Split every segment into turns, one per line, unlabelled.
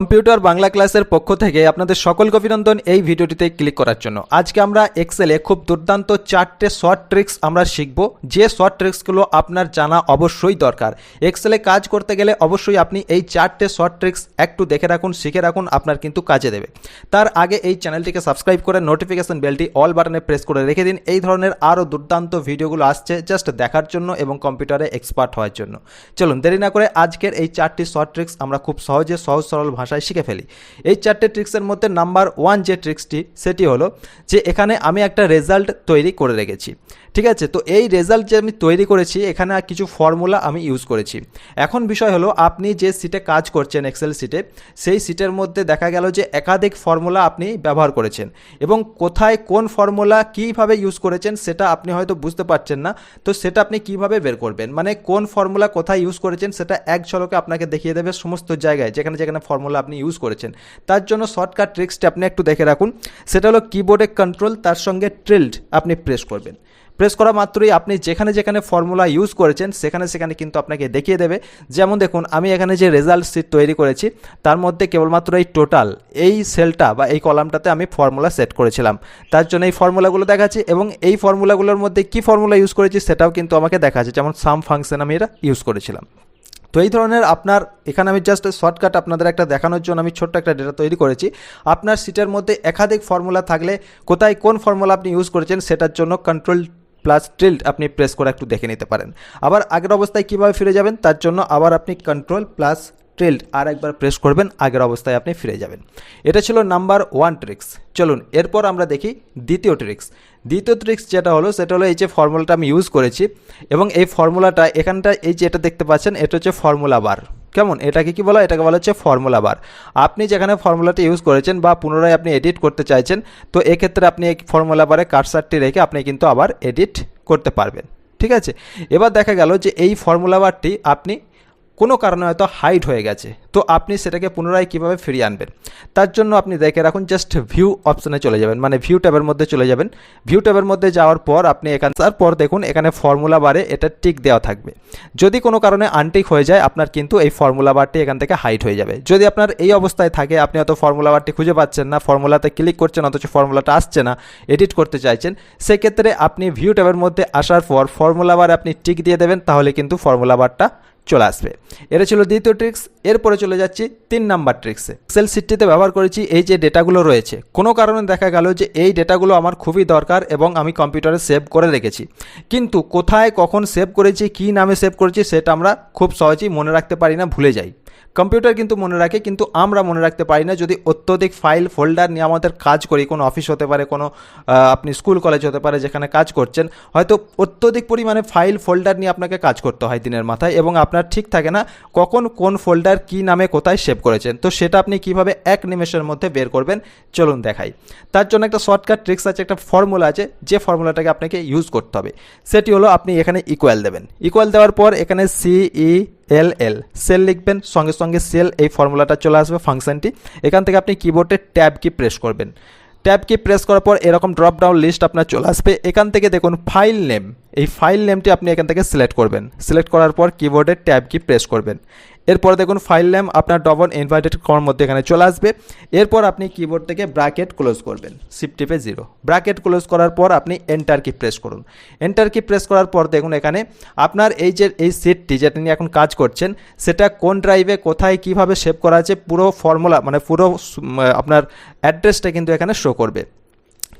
Computer Bangla ক্লাসের পক্ষ থেকে আপনাদের সকলকে অভিনন্দন এই ভিডিওটিতে ক্লিক করার জন্য। আজকে আমরা এক্সেলে খুব দুর্দান্ত চারটে শর্ট ট্রিক্স আমরা শিখব। যে শর্ট ট্রিক্সগুলো আপনার জানা অবশ্যই দরকার। এক্সেলে কাজ করতে গেলে অবশ্যই আপনি এই চারটে শর্ট ট্রিক্স একটু দেখে রাখুন, শিখে রাখুন, আপনার কিন্তু কাজে দেবে। তার আগে এই চ্যানেলটিকে সাবস্ক্রাইব করে নোটিফিকেশন বেলটি অল বাটনে প্রেস করে রেখে দিন। এই ধরনের আরও দুর্দান্ত ভিডিওগুলো আসছে জাস্ট দেখার জন্য এবং কম্পিউটারে এক্সপার্ট হওয়ার জন্য। চলুন, দেরি না করে আজকের এই চারটি শর্ট ট্রিক্স আমরা খুব সহজে সহজ সরল ভাষায় শিখে ফেলি। এই চারটে ট্রিক্সের মধ্যে নাম্বার ওয়ান যে ট্রিক্সটি সেটি হলো যে এখানে আমি একটা রেজাল্ট তৈরি করে রেখেছি। ঠিক আছে? তো এই রেজাল্ট যে আমি তৈরি করেছি, এখানে কিছু ফর্মুলা আমি ইউজ করেছি। এখন বিষয় হলো, আপনি যে সিটে কাজ করছেন এক্সেল সিটে সেই সিটের মধ্যে দেখা গেল যে একাধিক ফর্মুলা আপনি ব্যবহার করেছেন এবং কোথায় কোন ফর্মুলা কীভাবে ইউজ করেছেন সেটা আপনি হয়তো বুঝতে পারছেন না। তো সেটা আপনি কীভাবে বের করবেন? মানে কোন ফর্মুলা কোথায় ইউজ করেছেন সেটা এক ঝলকে আপনাকে দেখিয়ে দেবে সমস্ত জায়গায়, যেখানে যেখানে ফর্মুলা আপনি ইউজ করেছেন। তার জন্য শর্টকাট ট্রিক্সটি আপনি একটু দেখে রাখুন। সেটা হলো কিবোর্ডে কন্ট্রোল তার সঙ্গে ট্রিল্ড আপনি প্রেস করবেন। প্রেস করা মাত্রই আপনি যেখানে যেখানে ফর্মুলা ইউজ করেছেন, সেখানে সেখানে কিন্তু আপনাকে দেখিয়ে দেবে। যেমন দেখুন, আমি এখানে যে রেজাল্ট শিট তৈরি করেছি, তার মধ্যে কেবলমাত্র এই টোটাল এই সেলটা বা এই কলামটাতে আমি ফর্মুলা সেট করেছিলাম। তার জন্য এই ফর্মুলাগুলো দেখাচ্ছি এবং এই ফর্মুলাগুলোর মধ্যে কি ফর্মুলা ইউজ করেছি সেটাও কিন্তু আমাকে দেখাচ্ছে, যেমন সাম ফাংশন আমি এটা ইউজ করেছিলাম। তো এই ধরনের আপনার, এখানে আমি জাস্ট শর্টকাট আপনাদের একটা দেখানোর জন্য আমি ছোট্ট একটা ডেটা তৈরি করেছি। আপনার সিটের মধ্যে একাধিক ফর্মুলা থাকলে কোথায় কোন ফর্মুলা আপনি ইউজ করেছেন, সেটার জন্য কন্ট্রোল প্লাস টিল্ট আপনি প্রেস করে একটু দেখে নিতে পারেন। আবার আগের অবস্থায় কীভাবে ফিরে যাবেন, তার জন্য আবার আপনি কন্ট্রোল প্লাস টিল্ট আর একবার প্রেস করবেন, আগের অবস্থায় আপনি ফিরে যাবেন। এটা ছিল নাম্বার ওয়ান ট্রিক্স চলুন, এরপর আমরা দেখি দ্বিতীয় ট্রিক্স দ্বিতীয় ট্রিক্স যেটা হলো, সেটা হলো এই যে ফর্মুলাটা আমি ইউজ করেছি এবং এই ফর্মুলাটা এখানটা এই যে এটা দেখতে পাচ্ছেন, এটা হচ্ছে ফর্মুলা বার কেমন? এটাকে কি বলা? এটাকে বলা হচ্ছে ফর্মুলা বার আপনি যেখানে ফর্মুলাটি ইউজ করেছেন বা পুনরায় আপনি এডিট করতে চাইছেন, তো এক্ষেত্রে আপনি এই ফর্মুলা বারে কাটসারটি রেখে আপনি কিন্তু আবার এডিট করতে পারবেন। ঠিক আছে? এবার দেখা গেল যে এই ফর্মুলা বারটি আপনি কোনো কারণে হয়তো হাইড হয়ে গেছে। তো আপনি সেটাকে পুনরায় কীভাবে ফিরিয়ে আনবেন? তার জন্য আপনি দেখে রাখুন জাস্ট ভিউ অপশানে চলে যাবেন মানে ভিউ ট্যাবের মধ্যে চলে যাবেন। ভিউ ট্যাবের মধ্যে যাওয়ার পর আপনি এখান, তারপর দেখুন এখানে ফর্মুলা বারে এটা টিক দেওয়া থাকবে। যদি কোনো কারণে আনটিক হয়ে যায়, আপনার কিন্তু এই ফর্মুলা বারটি এখান থেকে হাইড হয়ে যাবে। যদি আপনার এই অবস্থায় থাকে, আপনি হয়তো ফর্মুলা বারটি খুঁজে পাচ্ছেন না ফর্মুলাতে ক্লিক করছেন, অথচ ফর্মুলাটা আসছে না এডিট করতে চাইছেন, সেক্ষেত্রে আপনি ভিউ ট্যাবের মধ্যে আসার পর ফর্মুলা বারে আপনি টিক দিয়ে দেবেন, তাহলে কিন্তু ফর্মুলা বারটা চলে আসবে। এটা ছিল দ্বিতীয় ট্রিক্স এরপরে চলে যাচ্ছি তিন নাম্বার ট্রিক্সে এক্সেল সিটটিতে ব্যবহার করেছি এই যে ডেটাগুলো রয়েছে। কোনো কারণে দেখা গেল যে এই ডেটাগুলো আমার খুবই দরকার এবং আমি কম্পিউটারে সেভ করে রেখেছি। কিন্তু কোথায়, কখন সেভ করেছি, কী নামে সেভ করেছি, সেটা আমরা খুব সহজেই মনে রাখতে পারি না, ভুলে যাই। কম্পিউটার কিন্তু মনে রাখে, কিন্তু আমরা মনে রাখতে পারি না যদি অত্যধিক ফাইল ফোল্ডার নিয়ে আমাদের কাজ করি। কোনো অফিস হতে পারে, কোনো আপনি স্কুল কলেজ হতে পারে, যেখানে কাজ করছেন। হয়তো অত্যধিক পরিমাণে ফাইল ফোল্ডার নিয়ে আপনাকে কাজ করতে হয় দিনের মাথায় এবং আপনার ঠিক থাকে না, কখন কোন ফোল্ডার কী নামে কোথায় সেভ করেছেন। তো সেটা আপনি কীভাবে এক নিমেষের মধ্যে বের করবেন, চলুন দেখাই। তার জন্য একটা শর্টকাট ট্রিক্স আছে, একটা ফর্মুলা আছে, যে ফর্মুলাটাকে আপনাকে ইউজ করতে হবে। সেটি হলো আপনি এখানে ইকুয়াল দেবেন। ইকুয়াল দেওয়ার পর এখানে সিই এল এল সেল লিখবেন, সঙ্গে সঙ্গে সেল এই ফর্মুলাটা চলে আসবে ফাংশনটি এখান থেকে আপনি কিবোর্ডে ট্যাব কি প্রেস করবেন। ট্যাব কি প্রেস করার পর এরকম ড্রপ ডাউন লিস্ট আপনার চলে আসবে। এখান থেকে দেখুন ফাইল নেম এই ফাইল নেমটি আপনি এখান থেকে সিলেক্ট করবেন। সিলেক্ট করার পর কিবোর্ডে ট্যাব কি প্রেস করবেন। এরপর দেখুন ফাইল নেম আপনার ডবল ইনভার্টেড করার মধ্যে এখানে চলে আসবে। এরপর আপনি কিবোর্ড থেকে ব্র্যাকেট ক্লোজ করবেন। শিফট টিপে জিরো ব্র্যাকেট ক্লোজ করার পর আপনি এন্টার কি প্রেস করুন। এন্টার কি প্রেস করার পর দেখুন এখানে আপনার এই যে, এই সিটটি যেটা নিয়ে এখন কাজ করছেন, সেটা কোন ড্রাইভে কোথায়, কীভাবে সেভ করা আছে, পুরো ফর্মুলা মানে পুরো আপনার অ্যাড্রেসটা কিন্তু এখানে শো করবে।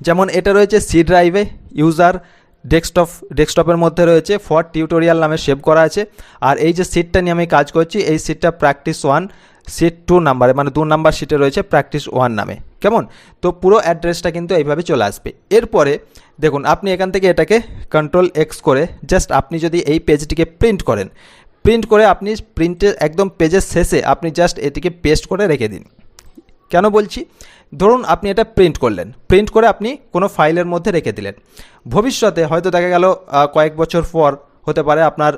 যেমন এটা রয়েছে সি ড্রাইভে ইউজার ডেস্কটপ ডেস্কটপের মধ্যে রয়েছে ফর টিউটোরিয়াল নামে সেভ করা আছে। আর এই যে সিটটা নিয়ে আমি কাজ করছি, এই সিটটা প্র্যাকটিস ওয়ান সিট টু নাম্বারে মানে দু নাম্বার সিটে রয়েছে প্র্যাকটিস ওয়ান নামে। কেমন? তো পুরো অ্যাড্রেসটা কিন্তু এইভাবে চলে আসবে। এরপরে দেখুন, আপনি এখান থেকে এটাকে কন্ট্রোল এক্স করে জাস্ট আপনি যদি এই পেজটিকে প্রিন্ট করেন প্রিন্ট করে আপনি প্রিন্টের একদম পেজের শেষে আপনি জাস্ট এটিকে পেস্ট করে রেখে দিন। কেন বলছি? ধরুন আপনি এটা প্রিন্ট করলেন। প্রিন্ট করে আপনি কোনো ফাইলের মধ্যে রেখে দিলেন। ভবিষ্যতে হয়তো দেখা গেল কয়েক বছর পর হতে পারে আপনার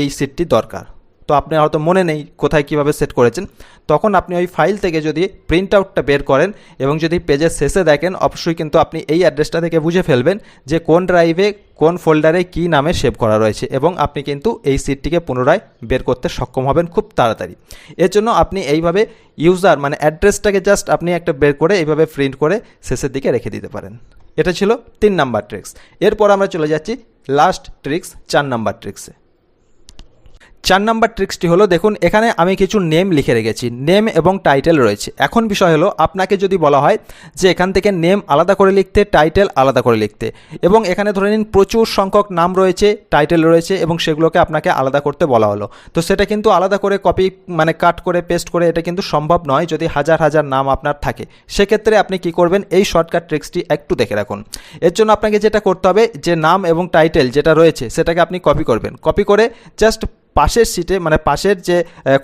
এই সিটটি দরকার। তো আপনি হয়তো মনে নেই কোথায় কীভাবে সেট করেছেন। তখন আপনি ওই ফাইল থেকে যদি প্রিন্ট আউটটা বের করেন এবং যদি পেজের শেষে দেখেন, অবশ্যই কিন্তু আপনি এই অ্যাড্রেসটা থেকে বুঝে ফেলবেন যে কোন ড্রাইভে কোন ফোল্ডারে কী নামে সেভ করা রয়েছে এবং আপনি কিন্তু এই সিটটিকে পুনরায় বের করতে সক্ষম হবেন খুব তাড়াতাড়ি। এর জন্য আপনি এইভাবে ইউজার মানে অ্যাড্রেসটাকে জাস্ট আপনি একটা বের করে এইভাবে প্রিন্ট করে শেষের দিকে রেখে দিতে পারেন। এটা ছিল তিন নাম্বার ট্রিক্স এরপর আমরা চলে যাচ্ছি লাস্ট ট্রিক্স চার নাম্বার ট্রিক্সে চার নাম্বার ট্রিক্সটি হলো, দেখুন, এখানে আমি কিছু নেম লিখে রেখেছি। নেম এবং টাইটেল রয়েছে। এখন বিষয় হলো, আপনাকে যদি বলা হয় যে এখান থেকে নেম আলাদা করে লিখতে টাইটেল আলাদা করে লিখতে। এবং এখানে ধরে নিন, প্রচুর সংখ্যক নাম রয়েছে টাইটেল রয়েছে, এবং সেগুলোকে আপনাকে আলাদা করতে বলা হলো। তো সেটা কিন্তু আলাদা করে কপি মানে কাট করে পেস্ট করে এটা কিন্তু সম্ভব নয়, যদি হাজার হাজার নাম আপনার থাকে। সেক্ষেত্রে আপনি কি করবেন, এই শর্টকাট ট্রিক্সটি একটু দেখে রাখুন। এর জন্য আপনাকে যেটা করতে হবে, যে নাম এবং টাইটেল যেটা রয়েছে, সেটাকে আপনি কপি করবেন। কপি করে জাস্ট পাশের সিটে মানে পাশের যে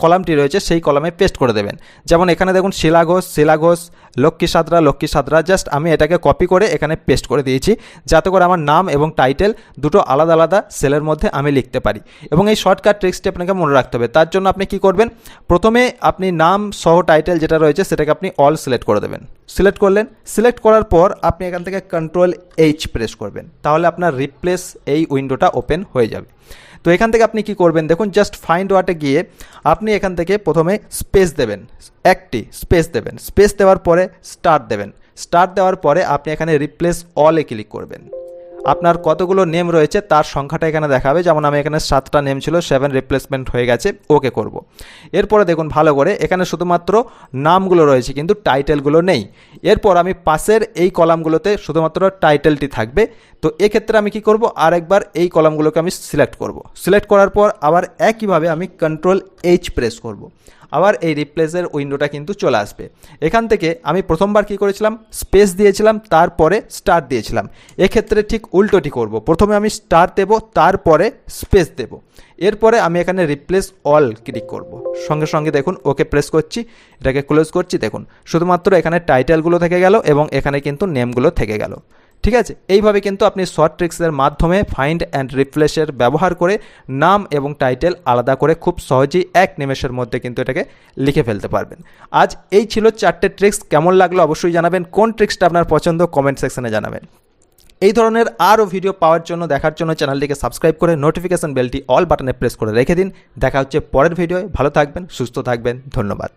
কলামটি রয়েছে, সেই কলামে পেস্ট করে দেবেন। যেমন এখানে দেখুন শিলা ঘোষ শিলা ঘোষ লক্ষ্মী সাদরা লক্ষ্মী সাদরা জাস্ট আমি এটাকে কপি করে এখানে পেস্ট করে দিয়েছি। যাতে করে আমার নাম এবং টাইটেল দুটো আলাদা আলাদা সেলের মধ্যে আমি লিখতে পারি। এবং এই শর্টকাট ট্রিক্সটি আপনাকে মনে রাখতে হবে। তার জন্য আপনি কি করবেন? প্রথমে আপনি নাম সহ টাইটেল যেটা রয়েছে সেটাকে আপনি অল সিলেক্ট করে দেবেন। সিলেক্ট করলেন। সিলেক্ট করার পর আপনি এখান থেকে কন্ট্রোল এইচ প্রেস করবেন। তাহলে আপনার রিপ্লেস এই উইন্ডোটা ওপেন হয়ে যাবে। তো এখান থেকে আপনি কি করবেন? দেখুন জাস্ট ফাইন্ড ওয়াটে গিয়ে আপনি এখান থেকে প্রথমে স্পেস দেবেন। একটি স্পেস দেবেন। স্পেস দেওয়ার পরে স্টার্ট দেবেন স্টার্ট দেওয়ার পরে আপনি এখানে রিপ্লেস অলে ক্লিক করবেন আপনার কতগুলো নেম রয়েছে তার সংখ্যাটা এখানে দেখাবে যেমন আমি এখানে সাতটা নেম ছিল সেভেন রিপ্লেসমেন্ট হয়ে গেছে ওকে করব। এরপরে দেখুন ভালো করে, এখানে শুধুমাত্র নামগুলো রয়েছে, কিন্তু টাইটেলগুলো নেই এরপর আমি পাশের এই কলামগুলোতে শুধুমাত্র টাইটেলটি থাকবে তো এক্ষেত্রে আমি কি করব আরেকবার এই কলামগুলোকে আমি সিলেক্ট করব। সিলেক্ট করার পর আবার একইভাবে আমি কন্ট্রোল এইচ প্রেস করব। আবার এই রিপ্লেসের উইন্ডোটা কিন্তু চলে আসবে। এখান থেকে আমি প্রথমবার কি করেছিলাম? স্পেস দিয়েছিলাম, তারপরে স্টার দিয়েছিলাম। এক্ষেত্রে ঠিক উল্টোটি করব। প্রথমে আমি স্টার দেব, তারপরে স্পেস দেব। এরপরে আমি এখানে রিপ্লেস অল ক্লিক করব। সঙ্গে সঙ্গে দেখুন ওকে প্রেস করছি, এটাকে ক্লোজ করছি, দেখুন। শুধুমাত্র এখানে টাইটেলগুলো থেকে গেল এবং এখানে কিন্তু নেমগুলো থেকে গেল। ঠিক আছে? এইভাবে কিন্তু আপনি শর্ট ট্রিক্সের মাধ্যমে ফাইন্ড অ্যান্ড রিপ্লেসের ব্যবহার করে নাম এবং টাইটেল আলাদা করে খুব সহজেই এক নিমেষের মধ্যে কিন্তু এটাকে লিখে ফেলতে পারবেন। আজ এই ছিল চারটে ট্রিক্স কেমন লাগল অবশ্যই জানাবেন। কোন ট্রিক্সটা আপনার পছন্দ কমেন্ট সেকশনে জানাবেন। এই ধরনের আরও ভিডিও পাওয়ার জন্য, দেখার জন্য চ্যানেলটিকে সাবস্ক্রাইব করে নোটিফিকেশন বেলটি অল বাটনে প্রেস করে রেখে দিন। দেখা হচ্ছে পরের ভিডিওয় ভালো থাকবেন, সুস্থ থাকবেন। ধন্যবাদ।